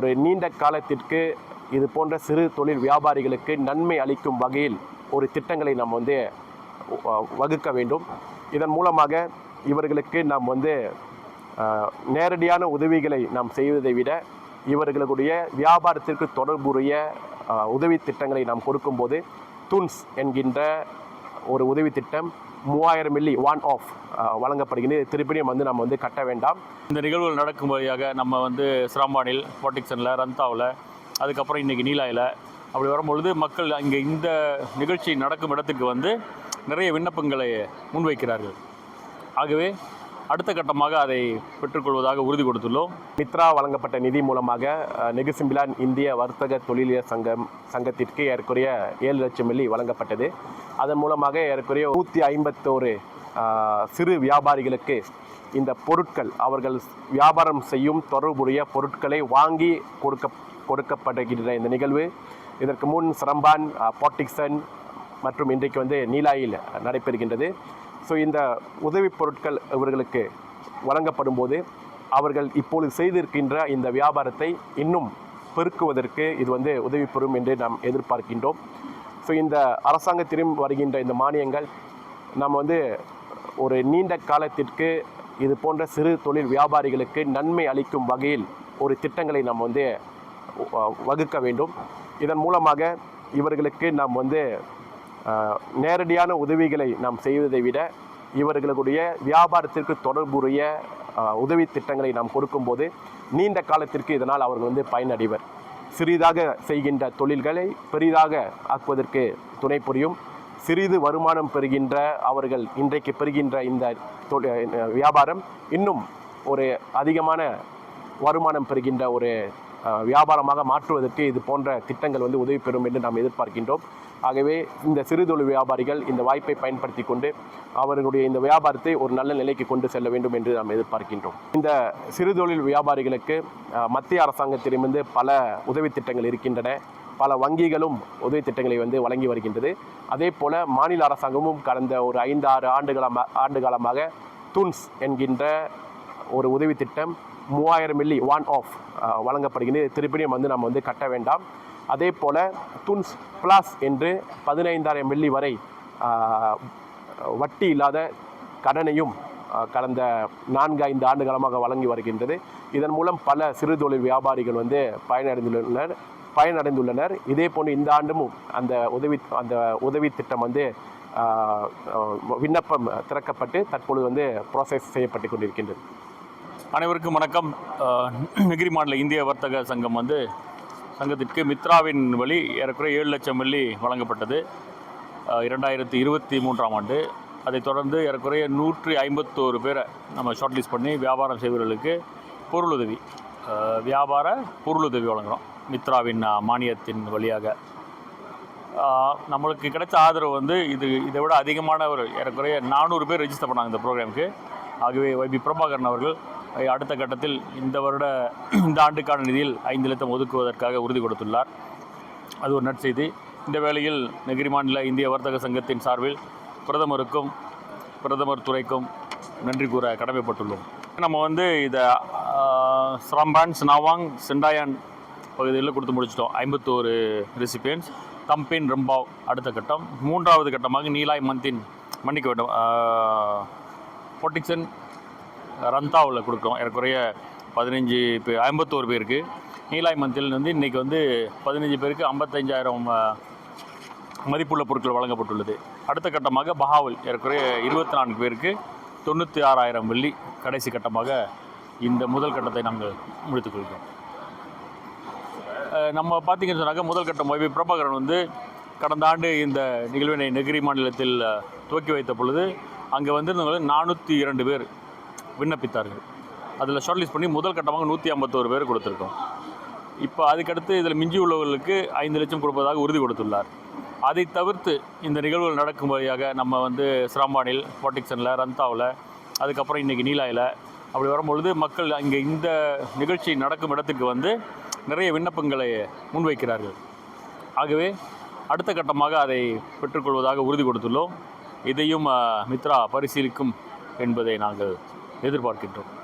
ஒரு நீண்ட காலத்திற்கு இது போன்ற சிறு தொழில் வியாபாரிகளுக்கு நன்மை அளிக்கும் வகையில் ஒரு திட்டங்களை நாம் வந்து வகுக்க வேண்டும். இதன் மூலமாக இவர்களுக்கு நாம் வந்து நேரடியான உதவிகளை நாம் செய்வதை விட இவர்களுடைய வியாபாரத்திற்கு தொடர்புடைய உதவி திட்டங்களை நாம் கொடுக்கும்போது துன்ஸ் என்கின்ற ஒரு உதவி திட்டம் மூவாயிரம் மில்லி ஒன் ஆஃப் வழங்கப்படுகிறது. திருப்பியும் வந்து நம்ம வந்து கட்ட வேண்டாம். இந்த நிகழ்வுகள் நடக்கும் வழியாக நம்ம வந்து சிராம்பானில் போட்டிக்சனில் ரந்தாவில் அதுக்கப்புறம் இன்றைக்கி நீலாயில் அப்படி வரும்பொழுது மக்கள் அங்கே இந்த நிகழ்ச்சி நடக்கும் இடத்துக்கு வந்து நிறைய விண்ணப்பங்களை முன்வைக்கிறார்கள். ஆகவே அடுத்த கட்டமாக அதை பெற்றுக்கொள்வதாக உறுதி கொடுத்துள்ளோம். மித்ரா வழங்கப்பட்ட நிதி மூலமாக நெகுசிம்பிலான் இந்திய வர்த்தக தொழிலியர் சங்கம் சங்கத்திற்கு ஏறக்குறைய ஏழு லட்சம் மில்லி வழங்கப்பட்டது. அதன் மூலமாக ஏறக்குறைய நூற்றி ஐம்பத்தோரு சிறு வியாபாரிகளுக்கு இந்த பொருட்கள் அவர்கள் வியாபாரம் செய்யும் தொடர்புடைய பொருட்களை வாங்கி கொடுக்க கொடுக்கப்படுகின்ற இந்த நிகழ்வு. இதற்கு முன் சிரம்பான் பாட்டிக்சன் மற்றும் இன்றைக்கு வந்து நீலாயில் நடைபெறுகின்றது. ஸோ இந்த உதவிப் பொருட்கள் இவர்களுக்கு வழங்கப்படும் போது அவர்கள் இப்பொழுது செய்திருக்கின்ற இந்த வியாபாரத்தை இன்னும் பெருக்குவதற்கு இது வந்து உதவி பெறும் என்று நாம் எதிர்பார்க்கின்றோம். ஸோ இந்த அரசாங்கத்திலும் வருகின்ற இந்த மானியங்கள் நம்ம வந்து ஒரு நீண்ட காலத்திற்கு இது போன்ற சிறு தொழில் வியாபாரிகளுக்கு நன்மை அளிக்கும் வகையில் ஒரு திட்டங்களை நாம் வந்து வகுக்க வேண்டும். இதன் மூலமாக இவர்களுக்கு நாம் வந்து நேரடியான உதவிகளை நாம் செய்வதை விட இவர்களுடைய வியாபாரத்திற்கு தொடர்புடைய உதவி திட்டங்களை நாம் கொடுக்கும்போது நீண்ட காலத்திற்கு இதனால் அவர்கள் வந்து பயனடைவர். சிறிதாக செய்கின்ற தொழில்களை பெரிதாக ஆக்குவதற்கு துணை புரியும். சிறிது வருமானம் பெறுகின்ற அவர்கள் இன்றைக்கு பெறுகின்ற இந்த வியாபாரம் இன்னும் ஒரு அதிகமான வருமானம் பெறுகின்ற ஒரு வியாபாரமாக மாற்றுவதற்கு இது போன்ற திட்டங்கள் வந்து உதவி பெறும் என்று நாம் எதிர்பார்க்கின்றோம். ஆகவே இந்த சிறு தொழில் வியாபாரிகள் இந்த வாய்ப்பை பயன்படுத்தி கொண்டு அவர்களுடைய இந்த வியாபாரத்தை ஒரு நல்ல நிலைக்கு கொண்டு செல்ல வேண்டும் என்று நாம் எதிர்பார்க்கின்றோம். இந்த சிறு தொழில் வியாபாரிகளுக்கு மத்திய அரசாங்கத்திடமிருந்து பல உதவி திட்டங்கள் இருக்கின்றன. பல வங்கிகளும் உதவி திட்டங்களை வந்து வழங்கி வருகின்றது. அதே போல் மாநில அரசாங்கமும் கடந்த ஒரு ஐந்து ஆறு ஆண்டுகளமாக ஆண்டு காலமாக துன்ஸ் என்கின்ற ஒரு உதவி திட்டம் மூவாயிரம் மில்லி ஒன் ஆஃப் வழங்கப்படுகிறது. திருப்பியும் வந்து நம்ம வந்து கட்ட வேண்டாம். அதே போல் துன்ஸ் ப்ளஸ் என்று பதினைந்தாயிரம் மில்லி வரை வட்டி இல்லாத கடனையும் கடந்த நான்கு ஐந்து ஆண்டு காலமாக வழங்கி வருகின்றது. இதன் மூலம் பல சிறு தொழில் வியாபாரிகள் வந்து பயனடைந்துள்ளனர் பயனடைந்துள்ளனர். இதே போன்று இந்த ஆண்டும் அந்த உதவி அந்த உதவி திட்டம் வந்து விண்ணப்பம் திறக்கப்பட்டு தற்பொழுது வந்து ப்ராசஸ் செய்யப்பட்டு கொண்டிருக்கின்றது. அனைவருக்கும் வணக்கம். நெகிரி மாநில இந்திய வர்த்தக சங்கம் வந்து சங்கத்திற்கு மித்ராவின் வழி ஏறக்குறைய ஏழு லட்சம் வெள்ளி வழங்கப்பட்டது. இரண்டாயிரத்தி இருபத்தி மூன்றாம் ஆண்டு. அதைத் தொடர்ந்து ஏறக்குறைய நூற்றி ஐம்பத்தோரு பேரை நம்ம ஷார்ட்லிஸ்ட் பண்ணி வியாபாரம் செய்பவர்களுக்கு பொருளுதவி. வியாபார பொருளுதவி வழங்குகிறோம் மித்ராவின் மானியத்தின் வழியாக. நம்மளுக்கு கிடைச்ச ஆதரவு வந்து இது இதை விட அதிகமான ஒரு ஏறக்குறைய நானூறு பேர் ரெஜிஸ்டர் பண்ணாங்க இந்த ப்ரோக்ராமுக்கு ஆகவே ஒய்பி பிரபாகரன் அவர்கள் அடுத்த கட்டத்தில் இந்த வருட இந்த ஆண்டுக்கான நிதியில் ஐந்து லட்சம் ஒதுக்குவதற்காக உறுதி கொடுத்துள்ளார். அது ஒரு நற்செய்தி. இந்த வேளையில் நெகிரி மாநில இந்திய வர்த்தக சங்கத்தின் சார்பில் பிரதமருக்கும் பிரதமர் துறைக்கும் நன்றி கூற கடமைப்பட்டுள்ளோம். நம்ம வந்து இதை ஸ்ரம்பான் ஸ்னாவாங் செண்டாயான் பகுதியில் கொடுத்து முடிச்சிட்டோம். ஐம்பத்தோரு ரெசிபியன்ஸ் தம்பின் ரம்பாவ் அடுத்த கட்டம். மூன்றாவது கட்டமாக நீலாய் மந்தின் மன்னிக்க வேண்டும். பொட்டிக்சன் ரந்தாவில் கொடுக்குறோம் ஏறக்குறைய பதினஞ்சு பேர் ஐம்பத்தோரு பேருக்கு. நீலாய் மந்தில் வந்து இன்றைக்கி வந்து பதினஞ்சு பேருக்கு ஐம்பத்தஞ்சாயிரம் மதிப்புள்ள பொருட்கள் வழங்கப்பட்டுள்ளது. அடுத்த கட்டமாக பஹாவல் ஏறக்குறைய இருபத்தி நான்கு பேருக்கு தொண்ணூற்றி ஆறாயிரம் வெள்ளி கடைசி கட்டமாக இந்த முதல் கட்டத்தை நாங்கள் முடித்துக்கொள்கிறோம் நம்ம பார்த்தீங்கன்னு சொன்னாக்க முதல் கட்டம் ஒய்வி பிரபாகரன் வந்து கடந்த ஆண்டு இந்த நிகழ்வினை நெகிரி மாநிலத்தில் துவக்கி வைத்த பொழுது அங்கே வந்திருந்தவங்க நானூற்றி இரண்டு பேர். விண்ணப்பித்தார்கள். அதில் ஷார்ட்லிஸ்ட் பண்ணி முதல் கட்டமாக நூற்றி ஐம்பத்தோரு பேர் கொடுத்துருக்கோம். இப்போ அதுக்கடுத்து இதில் மிஞ்சி உள்ளவர்களுக்கு ஐந்து லட்சம் கொடுப்பதாக உறுதி கொடுத்துள்ளார். அதை தவிர்த்து இந்த நிகழ்வுகள் நடக்கும் வழியாக நம்ம வந்து சிராம்பானில் பாட்டிக்சனில் ரந்தாவில் அதுக்கப்புறம் இன்றைக்கி நீலாயில் அப்படி வரும்பொழுது மக்கள் அங்கே இந்த நிகழ்ச்சி நடக்கும் இடத்துக்கு வந்து நிறைய விண்ணப்பங்களை முன்வைக்கிறார்கள். ஆகவே அடுத்த கட்டமாக அதை பெற்றுக்கொள்வதாக உறுதி கொடுத்துள்ளோம். இதையும் மித்ரா பரிசீலிக்கும் என்பதை நாங்கள் எதிர்பார்க்கின்றோம்.